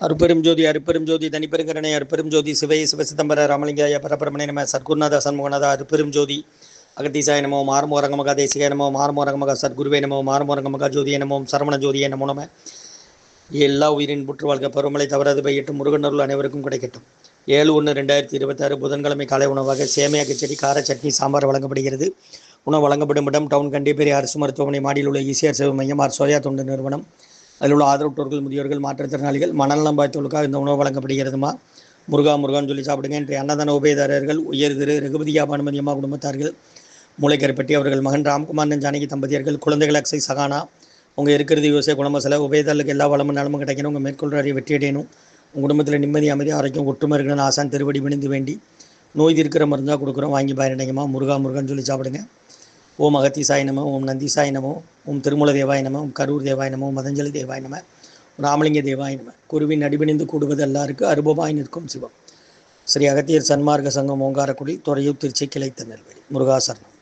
அருப்பெரும் ஜோதி அருப்பெரும் ஜோதி தனிப்பெருங்கரணை அருப்பெரும் ஜோதி சிவை சிவசிதம்பர ராமலிங்காய பரபரமணை நம சத்குருநாத சண்முகநாத அருப்பெரும் ஜோதி அகத்தீசாய நமோ மாறுமோரங்கமகா தேசிகாய நமோ மாறுமோரங்கமகா சத்குருவே நமோ மாறுமோரங்கமகா ஜோதி நமோ சரவண ஜோதி நமோ நம. எல்லா உயிரின் புற்று வாழ்க பருவமழை தவறாது பெய்யட்டும் முருகனருள் அனைவருக்கும் கிடைக்கட்டும். ஏழு ஒன்று ரெண்டாயிரத்தி இருபத்தாறு புதன்கிழமை காலை உணவாக சேமியா கிச்சடி கார சட்னி சாம்பார் வழங்கப்படுகிறது. உணவு வழங்கப்படும் இடம் டவுன் கண்டிப்பேரி அரசு மருத்துவமனை மாடியில் உள்ள இசிஆர் சேவை மையம் ஆர் சோயா தொண்டு நிறுவனம். அதில் உள்ள ஆதரவற்றோர்கள் முதியோர்கள் மாற்றுத்திறனாளிகள் மனநலம் பாய்த்தவர்களுக்காக இந்த உணவு வழங்கப்படுகிறதுமா? முருகா முருகான்னு சொல்லி சாப்பிடுங்க. இன்றைய அன்னதான உபயதாரர்கள் உயர் திரு ரகுபதியா பானுமதி அம்மா குடும்பத்தார்கள் மூளைக்கருப்பட்டி அவர்கள் மகன் ராம்குமார் ஜானகி தம்பதியர்கள் குழந்தைகள் அக்ஸை சகானா உங்கள் இருக்கிறது விவசாய குணமசல உபயதாரர்களுக்கு எல்லா வளமும் நலமும் கிடைக்கணும். உங்கள் மேற்கொள்கிற அறிவு வெற்றி அடையணும். உங்கள் குடும்பத்தில் நிம்மதி அமைதி ஆரோக்கியம் ஒற்றுமை இருக்கணும்னு ஆசான் திருவடி விணிந்து வேண்டி நோய் இருக்கிற மருந்தாக கொடுக்குறோம். வாங்கி பயனடைங்கம்மா முருகா முருகன் சொல்லி சாப்பிடுங்க. ஓம் அகத்திசாய நம ஓம் நந்திசாய நமோ ஓம் திருமூல தேவாய நம ஓம் கரூர் தேவாய நமோ மதஞ்சலி தேவாய நம ராமலிங்க தேவாயினம நம. குருவின் அடிபணிந்து கூடுவது எல்லாருக்கு அருபமாய் நிற்கும் சிவம். ஸ்ரீ அகத்தியர் சன்மார்க்க சங்கம் ஓங்காரக்குடி துறையூர் திருச்சி கிளை திருநெல்வேலி முருகாசரணம்.